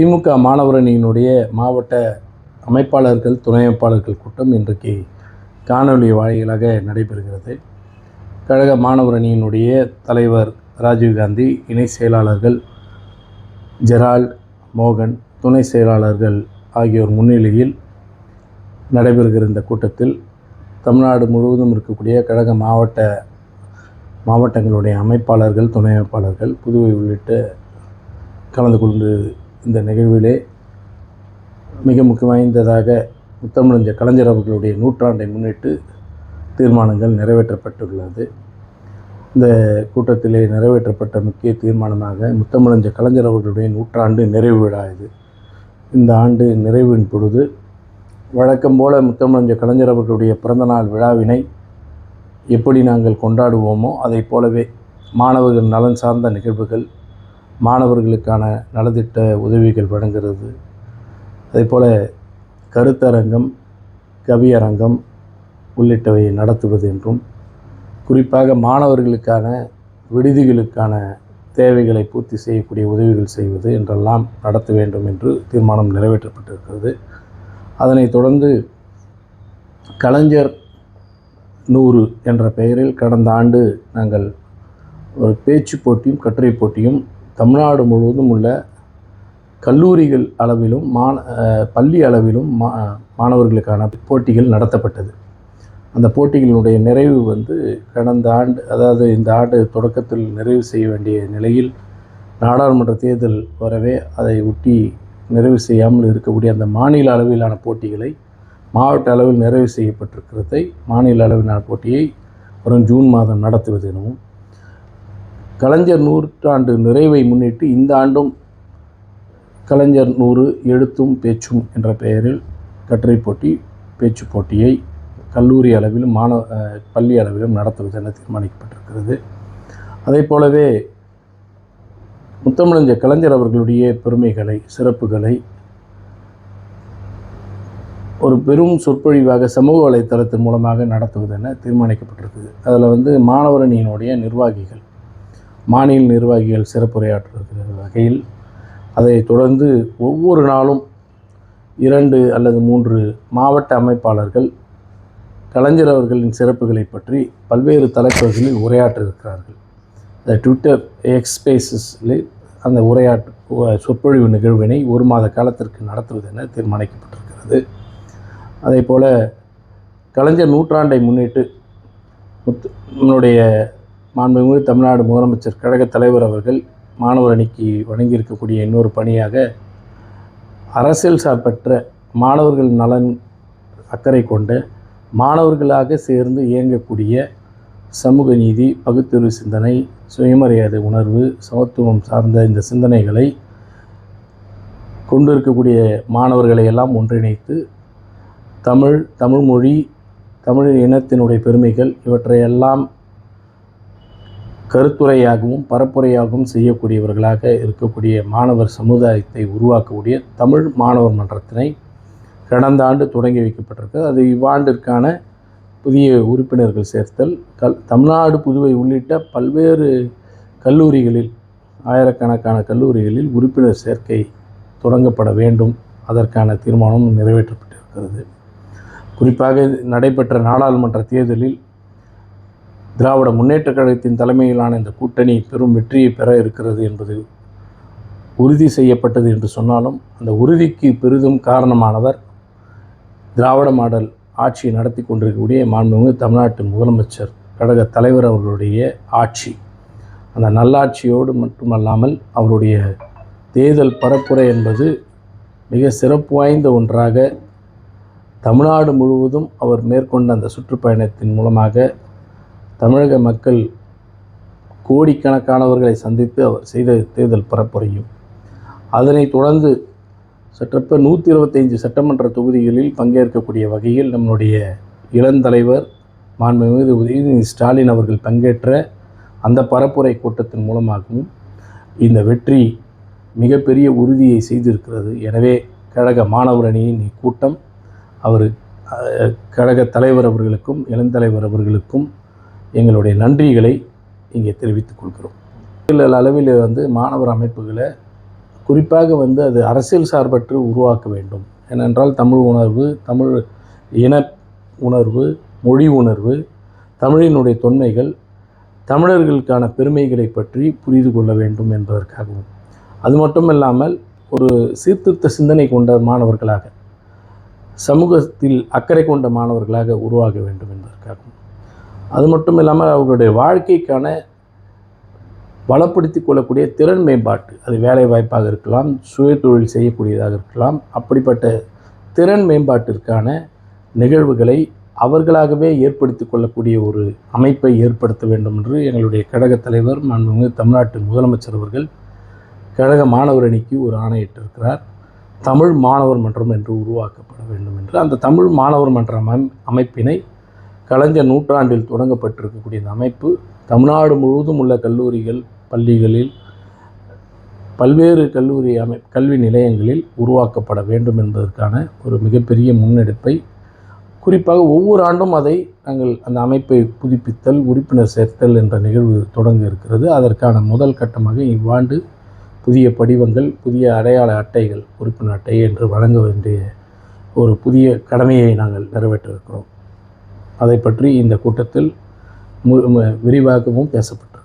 திமுக மாணவரணியினுடைய மாவட்ட அமைப்பாளர்கள் துணை அமைப்பாளர்கள் கூட்டம் இன்றைக்கு காணொலி வாயிலாக நடைபெறுகிறது. கழக மாணவரணியினுடைய தலைவர் தலைவர் ராஜீவ்காந்தி இணை செயலாளர்கள் ஜெரால்ட் மோகன் துணை செயலாளர்கள் ஆகியோர் முன்னிலையில் நடைபெறுகிற இந்த கூட்டத்தில் தமிழ்நாடு முழுவதும் இருக்கக்கூடிய கழக மாவட்ட மாவட்டங்களுடைய அமைப்பாளர்கள் துணை அமைப்பாளர்கள் புதுவை உள்ளிட்ட கலந்து கொண்டு இந்த நிகழ்விலே மிக முக்கிய வாய்ந்ததாக முத்தமிழஞ்ச கலைஞர் அவர்களுடைய நூற்றாண்டை முன்னிட்டு தீர்மானங்கள் நிறைவேற்றப்பட்டுள்ளது. இந்த கூட்டத்திலே நிறைவேற்றப்பட்ட முக்கிய தீர்மானமாக முத்தமிழஞ்ச கலைஞர் அவர்களுடைய நூற்றாண்டு நிறைவு விழா இது. இந்த ஆண்டு நிறைவின் பொழுது வழக்கம் போல முத்தமிழஞ்ச கலைஞர் அவர்களுடைய பிறந்தநாள் விழாவினை எப்படி நாங்கள் கொண்டாடுவோமோ அதைப் போலவே மாணவர்கள் நலன் சார்ந்த நிகழ்வுகள் மாணவர்களுக்கான நலத்திட்ட உதவிகள் வழங்குறது. அதேபோல் கருத்தரங்கம் கவியரங்கம் உள்ளிட்டவை நடத்துவது என்றும் குறிப்பாக மாணவர்களுக்கான விடுதிகளுக்கான தேவைகளை பூர்த்தி செய்யக்கூடிய உதவிகள் செய்வது என்றெல்லாம் நடத்த வேண்டும் என்று தீர்மானம் நிறைவேற்றப்பட்டிருக்கிறது. அதனைத் தொடர்ந்து கலைஞர் நூறு என்ற பெயரில் கடந்த ஆண்டு நாங்கள் ஒரு பேச்சு போட்டியும் கட்டுரை போட்டியும் தமிழ்நாடு முழுவதும் உள்ள கல்லூரிகள் அளவிலும் மாண பள்ளி அளவிலும் மா மாணவர்களுக்கான போட்டிகள் நடத்தப்பட்டது. அந்த போட்டிகளினுடைய நிறைவு வந்து கடந்த ஆண்டு அதாவது இந்த ஆண்டு தொடக்கத்தில் நிறைவு செய்ய வேண்டிய நிலையில் நாடாளுமன்ற தேர்தல் வரவே அதை ஒட்டி நிறைவு செய்யாமல் இருக்கக்கூடிய அந்த மாநில அளவிலான போட்டிகளை மாவட்ட அளவில் நிறைவு செய்யப்பட்டிருக்கிறதை மாநில அளவிலான போட்டியை வரும் ஜூன் மாதம் நடத்துவது எனவும் கலைஞர் நூற்றாண்டு நிறைவை முன்னிட்டு இந்த ஆண்டும் கலைஞர் நூறு எழுத்தும் பேச்சும் என்ற பெயரில் கட்டுரை போட்டி பேச்சு போட்டியை கல்லூரி அளவிலும் மாணவ பள்ளி அளவிலும் நடத்துவது என தீர்மானிக்கப்பட்டிருக்கிறது. அதே போலவே முத்தமிழஞ்ச கலைஞர் அவர்களுடைய பெருமைகளை சிறப்புகளை ஒரு பெரும் சொற்பொழிவாக சமூக வலைத்தளத்தின் மூலமாக நடத்துவது என தீர்மானிக்கப்பட்டிருக்குது. அதில் வந்து மாணவரணியினுடைய நிர்வாகிகள் மாநில நிர்வாகிகள் சிறப்புரையாற்றுகிற வகையில் அதை தொடர்ந்து ஒவ்வொரு நாளும் இரண்டு அல்லது மூன்று மாவட்ட அமைப்பாளர்கள் கலைஞர் அவர்களின் சிறப்புகளை பற்றி பல்வேறு தலைப்புகளில் உரையாற்றிருக்கிறார்கள் இந்த ட்விட்டர் எக்ஸ்பேசஸில் அந்த உரையாற்று சொற்பொழிவு நிகழ்வினை ஒரு மாத காலத்திற்கு நடத்துவது என தீர்மானிக்கப்பட்டிருக்கிறது. அதே போல் கலைஞர் நூற்றாண்டை முன்னிட்டு முத்து நம்முடைய மாண்புமிகு தமிழ்நாடு முதலமைச்சர் கழக தலைவர் அவர்கள் மாணவர் அணிக்கு வழங்கியிருக்கக்கூடிய இன்னொரு பணியாக அரசியல் சார்பற்ற மாணவர்கள் நலன் அக்கறை கொண்ட மாணவர்களாக சேர்ந்து இயங்கக்கூடிய சமூக நீதி பகுத்தறிவு சிந்தனை சுயமரியாதை உணர்வு சமத்துவம் சார்ந்த இந்த சிந்தனைகளை கொண்டிருக்கக்கூடிய மாணவர்களை எல்லாம் ஒன்றிணைத்து தமிழ் தமிழ் மொழி தமிழ் இனத்தினுடைய பெருமைகள் இவற்றையெல்லாம் கருத்துரையாகவும் பரப்புரையாகவும் செய்யக்கூடியவர்களாக இருக்கக்கூடிய மாணவர் சமுதாயத்தை உருவாக்கக்கூடிய தமிழ் மாணவர் மன்றத்தினை கடந்த ஆண்டு தொடங்கி வைக்கப்பட்டிருக்கு. அது இவ்வாண்டிற்கான புதிய உறுப்பினர்கள் சேர்த்தல் கல் தமிழ்நாடு புதுவை உள்ளிட்ட பல்வேறு கல்லூரிகளில் ஆயிரக்கணக்கான கல்லூரிகளில் உறுப்பினர் சேர்க்கை தொடங்கப்பட வேண்டும். அதற்கான தீர்மானம் நிறைவேற்றப்பட்டிருக்கிறது. குறிப்பாக நடைபெற்ற நாடாளுமன்ற தேர்தலில் திராவிட முன்னேற்றக் கழகத்தின் தலைமையிலான இந்த கூட்டணி பெரும் வெற்றியை பெற இருக்கிறது என்பது உறுதி செய்யப்பட்டது என்று சொன்னாலும் அந்த உறுதிக்கு பெரிதும் காரணமானவர் திராவிட மாடல் ஆட்சி நடத்தி கொண்டிருக்கக்கூடிய மாண்புமிகு தமிழ்நாட்டு முதலமைச்சர் கழக தலைவர் அவர்களுடைய ஆட்சி. அந்த நல்லாட்சியோடு மட்டுமல்லாமல் அவருடைய தேர்தல் பரப்புரை என்பது மிக சிறப்பு வாய்ந்த ஒன்றாக தமிழ்நாடு முழுவதும் அவர் மேற்கொண்ட அந்த சுற்றுப்பயணத்தின் மூலமாக தமிழக மக்கள் கோடிக்கணக்கானவர்களை சந்தித்து அவர் செய்த தேர்தல் பரப்புரையும். அதனைத் தொடர்ந்து சற்றப்ப நூற்றி இருபத்தைந்து சட்டமன்ற தொகுதிகளில் பங்கேற்கக்கூடிய வகையில் நம்முடைய இளந்தலைவர் மாண்புமிகு உதயநிதி ஸ்டாலின் அவர்கள் பங்கேற்ற அந்த பரப்புரை கூட்டத்தின் மூலமாகவும் இந்த வெற்றி மிகப்பெரிய உறுதியை செய்திருக்கிறது. எனவே கழக மாணவர் அணியின் இக்கூட்டம் அவர் கழக தலைவர் அவர்களுக்கும் இளந்தலைவர் அவர்களுக்கும் எங்களுடைய நன்றிகளை இங்கே தெரிவித்துக் கொள்கிறோம். மாநில அளவில் வந்து மாணவர் அமைப்புகளை குறிப்பாக வந்து அது அரசியல் சார்பற்று உருவாக்க வேண்டும். ஏனென்றால் தமிழ் உணர்வு தமிழ் இன உணர்வு மொழி உணர்வு தமிழினுடைய தொன்மைகள் தமிழர்களுக்கான பெருமைகளை பற்றி புரிந்து கொள்ள வேண்டும் என்பதற்காகவும். அது மட்டும் இல்லாமல் ஒரு சீர்திருத்த சிந்தனை கொண்ட மாணவர்களாக சமூகத்தில் அக்கறை கொண்ட மாணவர்களாக உருவாக வேண்டும் என்பதற்காகவும். அது மட்டும் இல்லாமல் அவர்களுடைய வாழ்க்கைக்கான வளப்படுத்தி கொள்ளக்கூடிய திறன் மேம்பாட்டு. அது வேலை வாய்ப்பாக இருக்கலாம் சுய தொழில் செய்யக்கூடியதாக இருக்கலாம். அப்படிப்பட்ட திறன் மேம்பாட்டிற்கான நிகழ்வுகளை அவர்களாகவே ஏற்படுத்தி கொள்ளக்கூடிய ஒரு அமைப்பை ஏற்படுத்த வேண்டும் என்று எங்களுடைய கழகத் தலைவர் மாண்புமிகு தமிழ்நாட்டு முதலமைச்சர் அவர்கள் கழக மாணவர் அணிக்கு ஒரு ஆணையிட்டிருக்கிறார். தமிழ் மாணவர் மன்றம் என்று உருவாக்கப்பட வேண்டும் என்று. அந்த தமிழ் மாணவர் மன்ற அமை அமைப்பினை கலைஞர் நூற்றாண்டில் தொடங்கப்பட்டிருக்கக்கூடிய இந்த அமைப்பு தமிழ்நாடு முழுவதும் உள்ள கல்லூரிகள் பள்ளிகளில் பல்வேறு கல்லூரி அமை கல்வி நிலையங்களில் உருவாக்கப்பட வேண்டும் என்பதற்கான ஒரு மிகப்பெரிய முன்னெடுப்பை குறிப்பாக ஒவ்வொரு ஆண்டும் அதை நாங்கள் அந்த அமைப்பை புதுப்பித்தல் உறுப்பினர் சேர்த்தல் என்ற நிகழ்வு தொடங்க இருக்கிறது. அதற்கான முதல் கட்டமாக இவ்வாண்டு புதிய படிவங்கள் புதிய அடையாள அட்டைகள் உறுப்பினர் அட்டை என்று வழங்க வேண்டிய ஒரு புதிய கடமையை நாங்கள் நிறைவேற்றிருக்கிறோம். அதை பற்றி இந்த கூட்டத்தில் மு- விரிவாகவும் பேசப்பட்டது.